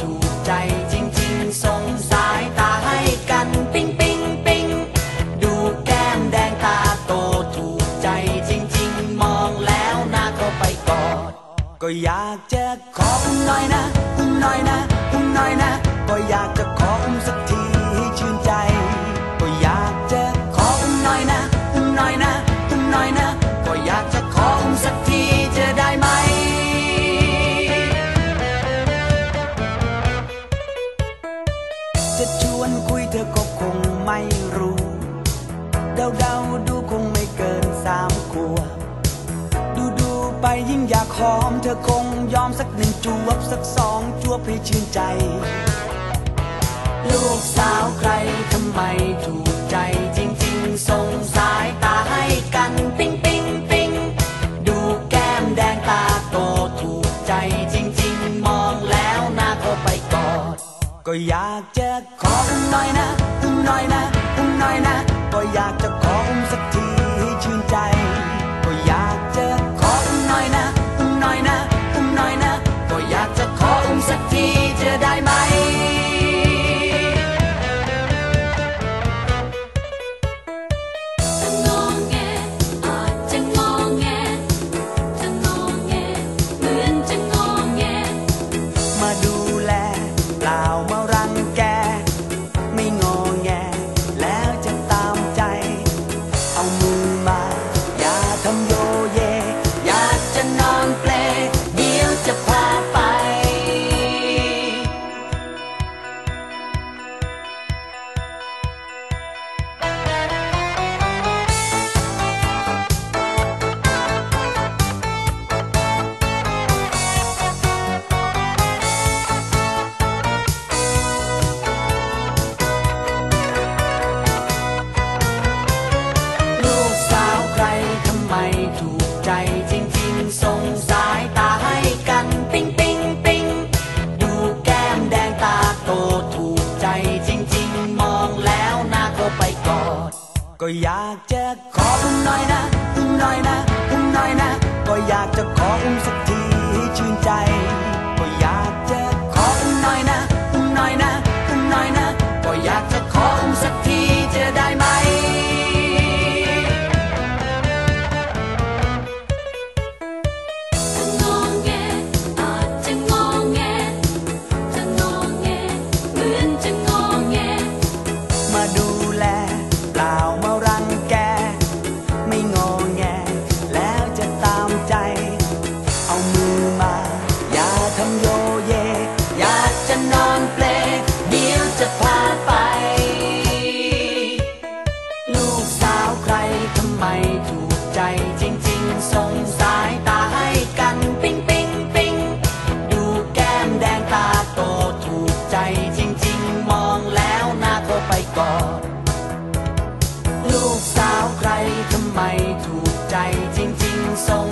ถูกใจจริงๆส่งสายตาให้กันปิ๊งปิ๊งปิ๊งดูแก้มแดงตาโตถูกใจจริงๆ มองแล้วน่าก็ไปกอด ก็อยากจะขออุ้มหน่อยนะ อุ้มหน่อยนะ อุ้มหน่อยนะ ก็อยากจะขออุ้มสักที อยากหอมเธอคงยอมสักหนึ่งจวบสักสองจวบให้ชื่นใจ ลูกสาวใครทำไมถูกใจจริงๆส่งสายตาให้กันปิ๊งปิ๊งปิ๊งดูแก้มแดงตาโตถูกใจจริงๆ มองแล้วหน้าก็ไปกอด ก็อยากจะขออุ้มหน่อยนะอุ้มหน่อยนะอุ้มหน่อยนะ ก็อยากจะขออุ้มสักที ก็อยากจะขอผมหน่อยนะผมหน่อยนะ ทำไมถูกใจจริง ๆ ส่งสายตาให้กันปิ๊งปิ๊งปิ๊งดูแก้มแดงตาโตถูกใจจริง ๆ มองแล้วหน้าโทรไปก่อน ลูกสาวใครทำไมถูกใจจริง ๆ ส่ง